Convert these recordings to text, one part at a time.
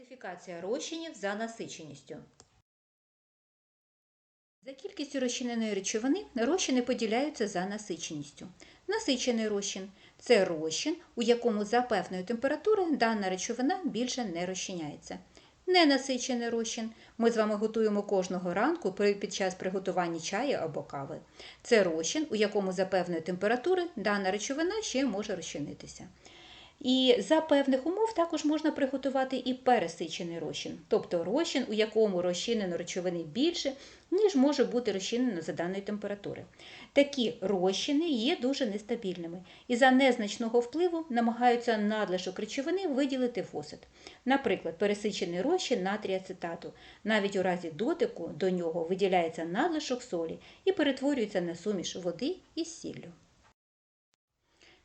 Класифікація розчинів за насиченістю. За кількістю розчиненої речовини розчини поділяються за насиченістю. Насичений розчин це розчин, у якому за певної температури дана речовина більше не розчиняється. Ненасичений розчин ми з вами готуємо кожного ранку під час приготування чаю або кави. Це розчин, у якому за певної температури дана речовина ще може розчинитися. І за певних умов також можна приготувати і пересичений розчин, тобто розчин, у якому розчинено речовини більше, ніж може бути розчинено за даної температури. Такі розчини є дуже нестабільними і за незначного впливу намагаються надлишок речовини виділити в осад. Наприклад, пересичений розчин натрія ацетату. Навіть у разі дотику до нього виділяється надлишок солі і перетворюється на суміш води із сіллю.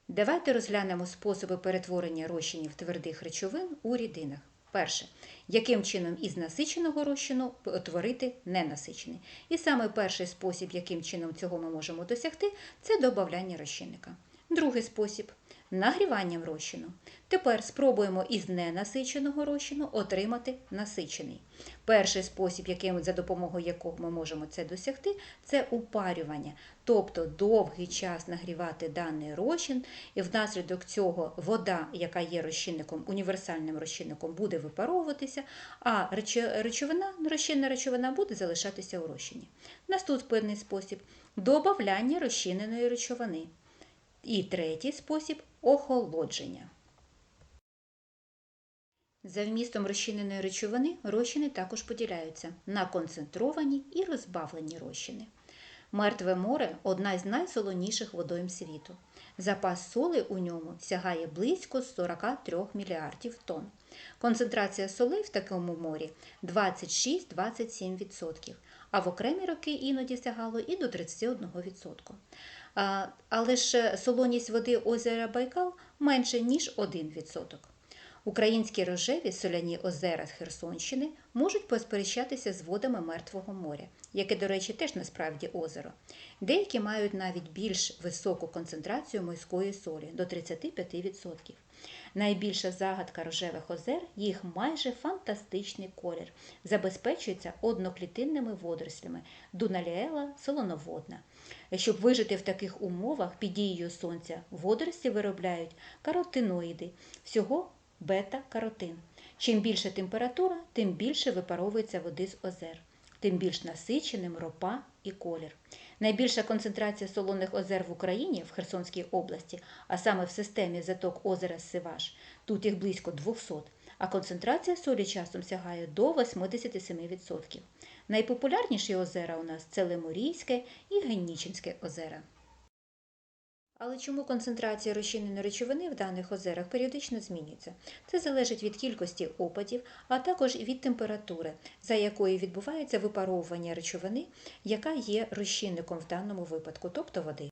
Давайте розглянемо способи перетворення розчинів твердих речовин у рідинах. Перше, яким чином із насиченого розчину утворити ненасичений. І саме перший спосіб, яким чином цього ми можемо досягти, це додавання розчинника. Другий спосіб нагріванням розчину. Тепер спробуємо із ненасиченого розчину отримати насичений. Перший спосіб, за допомогою якого ми можемо це досягти, це упарювання, тобто довгий час нагрівати даний розчин, і внаслідок цього вода, яка є розчинником, універсальним розчинником, буде випаровуватися, а речовина, розчинна речовина буде залишатися у розчині. Наступний спосіб добавляння розчиненої речовини. І третій спосіб охолодження. За вмістом розчиненої речовини розчини також поділяються на концентровані і розбавлені розчини. Мертве море одна з найсолоніших водойм світу. Запас соли у ньому сягає близько 43 мільярдів тонн. Концентрація солей в такому морі 26-27%, а в окремі роки іноді сягало і до 31%. Але ж солоність води озера Байкал менше, ніж 1%. Українські рожеві соляні озера з Херсонщини можуть посперечатися з водами Мертвого моря, яке, до речі, теж насправді озеро. Деякі мають навіть більш високу концентрацію морської солі до 35%. Найбільша загадка рожевих озер їх майже фантастичний колір, забезпечується одноклітинними водорослями дуналіела солоноводна. Щоб вижити в таких умовах під дією сонця, водорості виробляють каротиноїди, всього бета-каротин. Чим більша температура, тим більше випаровується води з озер, тим більш насиченим ропа і колір. Найбільша концентрація солоних озер в Україні в Херсонській області, а саме в системі заток озера Сиваш, тут їх близько 200, а концентрація солі часом сягає до 87%. Найпопулярніші озера у нас це Лемурійське і Генічинське озера. Але чому концентрація розчиненої речовини в даних озерах періодично змінюється? Це залежить від кількості опадів, а також від температури, за якою відбувається випаровування речовини, яка є розчинником в даному випадку, тобто води.